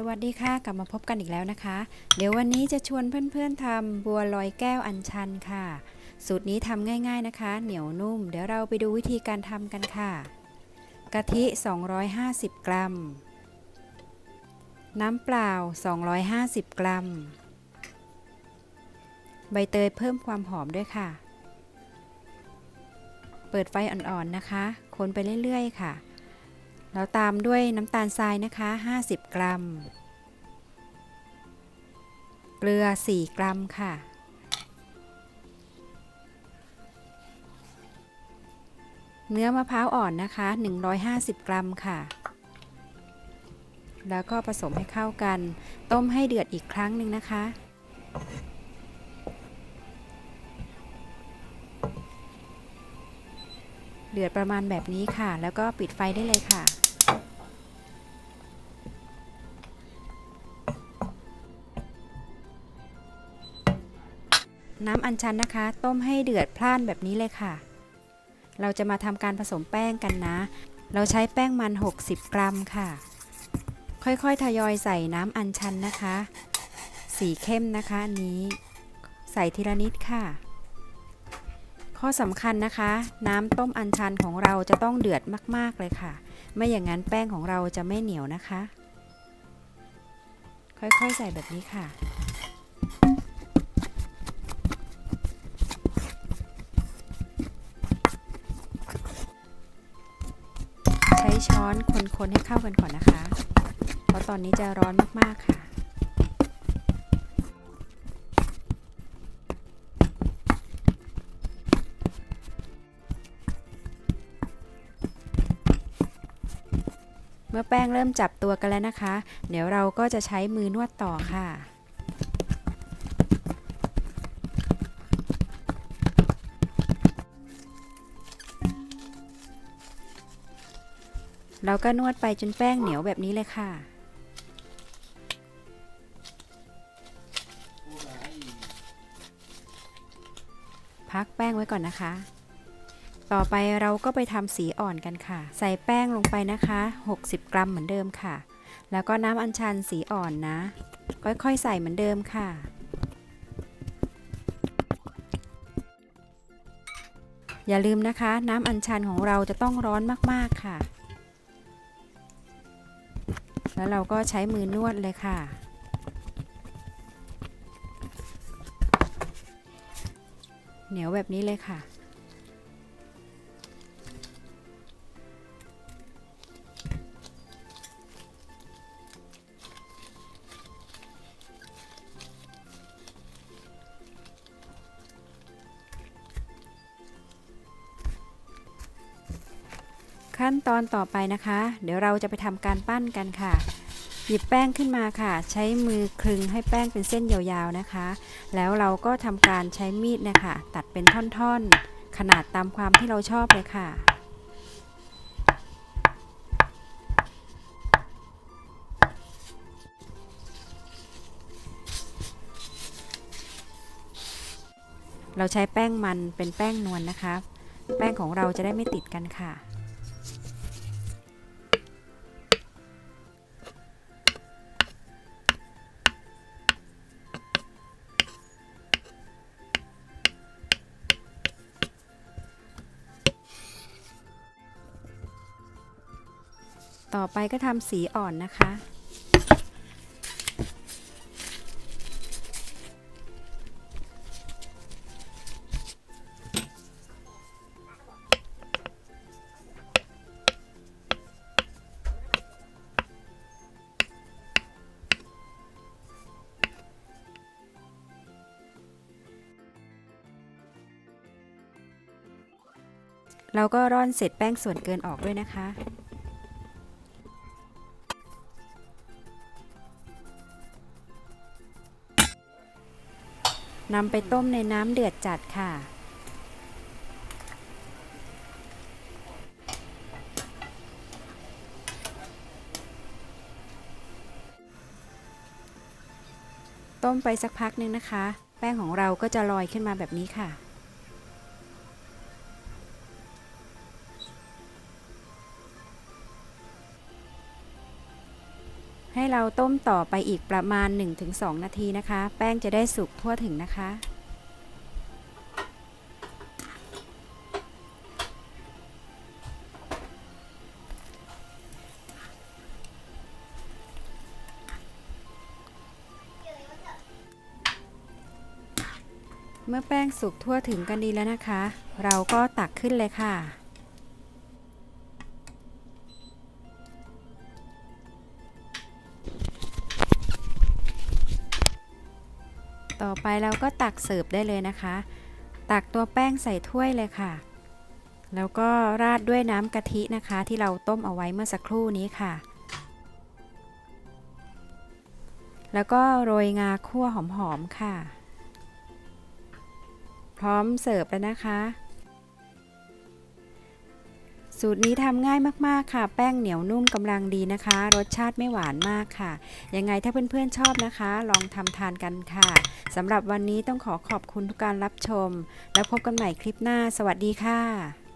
สวัสดีค่ะ กลับมาพบกันอีกแล้วนะคะ เดี๋ยววันนี้จะชวนเพื่อนๆทำบัวลอยแก้วอัญชันค่ะ สูตรนี้ทำง่ายๆนะคะ เหนียวนุ่ม เดี๋ยวเราไปดูวิธีการทำกันค่ะ กะทิ 250 กรัม น้ำเปล่า 250 กรัม ใบเตยเพิ่มความหอมด้วยค่ะ เปิดไฟอ่อนๆนะคะ คนไปเรื่อยๆค่ะ แล้วตามด้วยน้ำตาลทรายนะคะ 50 กรัม เกลือ 4 กรัมค่ะ เนื้อมะพร้าวอ่อนนะคะ 150 กรัมค่ะ แล้วก็ผสมให้เข้ากัน ต้มให้เดือดอีกครั้งหนึ่งนะคะเดือดประมาณแบบนี้ค่ะ แล้วก็ปิดไฟได้เลยค่ะ น้ำอัญชันนะคะ ต้มให้เดือดพล่านแบบนี้เลยค่ะ เราจะมาทำการผสมแป้งกันนะ เราใช้แป้งมัน 60 กรัมค่ะ ค่อยๆ ทยอยใส่น้ำอัญชันนะคะ สีเข้มนะคะอันนี้ ใส่ทีละนิดค่ะ ข้อสำคัญนะคะ น้ำต้มอัญชันของเราจะต้องเดือดมากๆเลยค่ะ ไม่อย่างนั้นแป้งของเราจะไม่เหนียวนะคะ ค่อยๆ ใส่แบบนี้ค่ะ อนคนๆให้เข้ากันก่อนนะคะ เพราะตอนนี้จะร้อนมากๆค่ะ เมื่อแป้งเริ่มจับตัวกันแล้วนะคะ เดี๋ยวเราก็จะใช้มือนวดต่อค่ะ เราก็นวดไปจนแป้งเหนียวแบบนี้เลยค่ะ พักแป้งไว้ก่อนนะคะ ต่อไปเราก็ไปทำสีอ่อนกันค่ะ ใส่แป้งลงไปนะคะ 60 กรัมเหมือนเดิมค่ะ แล้วก็น้ำอัญชันสีอ่อนนะ ค่อยๆใส่เหมือนเดิมค่ะอย่าลืมนะคะ น้ำอัญชันของเราจะต้องร้อนมาก ๆ ค่ะ แล้วเราก็ใช้มือนวดเลยค่ะ เหนียวแบบนี้เลยค่ะ ขั้นตอนต่อไปนะคะ เดี๋ยวเราจะไปทำการปั้นกันค่ะ หยิบแป้งขึ้นมาค่ะ ใช้มือคลึงให้แป้งเป็นเส้นยาวๆนะคะ แล้วเราก็ทำการใช้มีดนะคะ ตัดเป็นท่อนๆ ขนาดตามความที่เราชอบเลยค่ะเราใช้แป้งมันเป็นแป้งนวลนนะคะ แป้งของเราจะได้ไม่ติดกันค่ะ ต่อไปก็ทำสีอ่อนนะคะ เราก็ร่อนเสร็จแป้งส่วนเกินออกด้วยนะคะ นำไปต้มในน้ำเดือดจัดค่ะ ต้มไปสักพักนึงนะคะ แป้งของเราก็จะลอยขึ้นมาแบบนี้ค่ะ ให้เราต้มต่อไปอีกประมาณ 1-2 นาทีนะคะ แป้งจะได้สุกทั่วถึงนะคะ เมื่อแป้งสุกทั่วถึงกันดีแล้วนะคะ เราก็ตักขึ้นเลยค่ะ ต่อไปเราก็ตักเสิร์ฟได้เลยนะคะ ตักตัวแป้งใส่ถ้วยเลยค่ะ แล้วก็ราดด้วยน้ำกะทินะคะ ที่เราต้มเอาไว้เมื่อสักครู่นี้ค่ะ แล้วก็โรยงาคั่วหอมๆค่ะ พร้อมเสิร์ฟแล้วนะคะ สูตรนี้ทำง่ายมากๆค่ะ แป้งเหนียวนุ่มกำลังดีนะคะ รสชาติไม่หวานมากค่ะ ยังไงถ้าเพื่อนๆชอบนะคะ ลองทำทานกันค่ะสำหรับวันนี้ต้องขอขอบคุณทุกการรับชม แล้วพบกันใหม่คลิปหน้า สวัสดีค่ะ